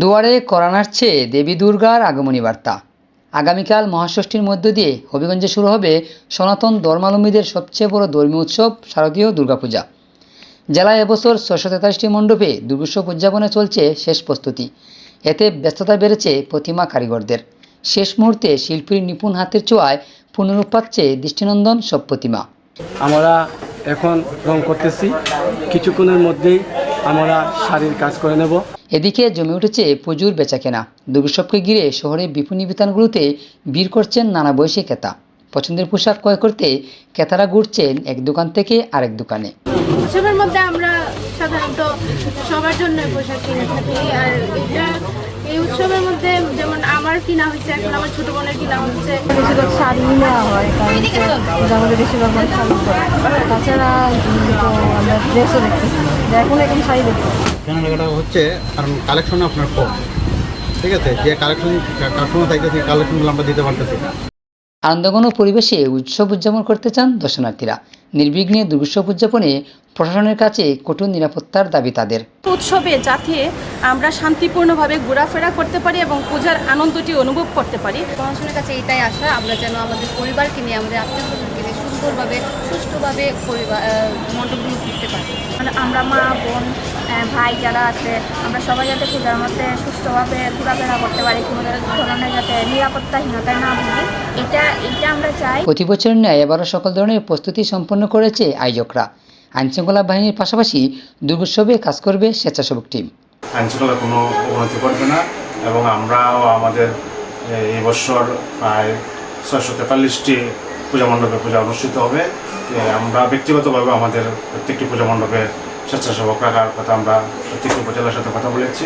দুয়ারে করা নাড়ছে দেবী দুর্গার আগমনী বার্তা। আগামীকাল মহাষষ্ঠীর মধ্য দিয়ে হবিগঞ্জে শুরু হবে সনাতন ধর্মালম্বীদের সবচেয়ে বড় ধর্মীয় উৎসব শারদীয় দুর্গাপূজা। জেলায় এবছর ছশো তেতাশটি মণ্ডপে দুর্গোৎসব উদযাপনে চলছে শেষ প্রস্তুতি। এতে ব্যস্ততা বেড়েছে প্রতিমা কারিগরদের। শেষ মুহূর্তে শিল্পীর নিপুণ হাতের ছোঁয়ায় পুনরূপ পাচ্ছে দৃষ্টিনন্দন সব প্রতিমা। আমরা এখন রং করতেছি। কিছুক্ষণের মধ্যেই আমরা শাড়ির কাজ করে নেব। এদিকে জমে উঠেছে প্রচুর বেচাকেনা। দুর্গোৎসবকে ঘিরে শহরের বিপণী বিতানগুলোতে ভিড় করছেন নানা বয়সী ক্রেতা। পছন্দের পোশাক ক্রয় করতে ক্রেতারা ঘুরছেন এক দোকান থেকে আরেক দোকানে। উৎসবের মধ্যে আমরা সাধারণত সবার জন্য পোশাক কিনে থাকি আর এটা এই উৎসবের মধ্যে যেমন আমার কিনা হয়েছে এখন আমার ছোট বোনের কিনা হচ্ছে। বেশিরভাগ শাড়ি নেওয়া হয় কারণ আমাদের বেশিরভাগ শাড়ি তাছাড়া আমরা ড্রেসও দেখতেছি। এখন এখন শাড়ি দেখতেছি কেনাকাটা হচ্ছে কারণ কালেকশন আপনার কম ঠিক আছে? যে কালেকশন কাস্টমার থাকতে কালেকশনগুলো আমরা দিতে পারতেছি না। আনন্দঘন পরিবেশে উৎসব উদযাপন করতে চান দর্শনার্থীরা। নির্বিঘ্নে দুর্গোৎসব উদযাপনে প্রশাসনের কাছে কঠোর নিরাপত্তার দাবি তাদের। উৎসবে যাতে আমরা শান্তিপূর্ণভাবে ঘোরাফেরা করতে পারি এবং পূজার আনন্দটি অনুভব করতে পারি। প্রশাসনের কাছে এটাই আশা আমরা যেন আমাদের পরিবারকে নিয়ে আমাদের আত্মীয় সুন্দরভাবে সুষ্ঠুভাবে মণ্ডপগুলো ঘুরতে পারি। মানে আমরা মা বোন ভাই যারা আছে আমরা সবাই যাতে পূজার মধ্যে সুস্থভাবে ঘোরাফেরা করতে পারি কোনো ধরনের যাতে নিরাপত্তাহীনতায় না ভুগি এটা এটা আমরা চাই। প্রতি বছরের ন্যায় এবারও সকল ধরনের প্রস্তুতি সম্পন্ন করেছে আয়োজকরা। আইনশৃঙ্খলা বাহিনীর পাশাপাশি দুর্গোৎসবে কাজ করবে স্বেচ্ছাসেবক টিম। আইনশৃঙ্খলা কোনো অবনতি ঘটবে না এবং আমরাও আমাদের এই বছর প্রায় ছয়শো তেতাল্লিশটি পূজা মণ্ডপে পূজা অনুষ্ঠিত হবে। আমরা ব্যক্তিগতভাবে আমাদের প্রত্যেকটি পূজা মণ্ডপে স্বেচ্ছাসেবক রাখার কথা আমরা প্রত্যেকটি উপজেলার সাথে কথা বলেছি।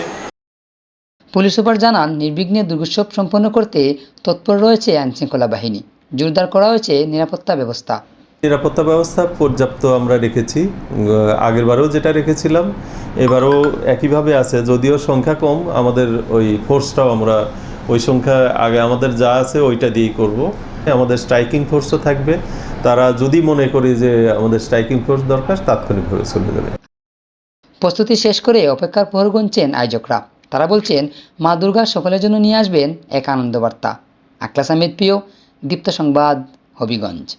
পুলিশ সুপার জানান নির্বিঘ্নে দুর্গোৎসব সম্পন্ন করতে তৎপর রয়েছে আইনশৃঙ্খলা বাহিনী। জোরদার করা হয়েছে নিরাপত্তা ব্যবস্থা। নিরাপত্তা ব্যবস্থা পর্যাপ্ত আমরা রেখেছি। আগেরবারেও যেটা রেখেছিলাম এবারও একইভাবে আছে যদিও সংখ্যা কম। আমাদের ওই ফোর্সটাও আমরা ওই সংখ্যা আগে আমাদের যা আছে ওইটা দিয়েই করব। আমাদের স্ট্রাইকিং ফোর্সও থাকবে। তারা যদি মনে করি যে আমাদের স্ট্রাইকিং ফোর্স দরকার, তাৎক্ষণিকভাবে চলে যাবে। প্রস্তুতি শেষ করে অপেক্ষার প্রহর গুনছেন আয়োজকরা। তারা বলছেন, মা দুর্গা সকলের জন্য নিয়ে আসবেন এক আনন্দবার্তা। আকলাস আহমেদ প্রিয়, দীপ্ত সংবাদ, হবিগঞ্জ।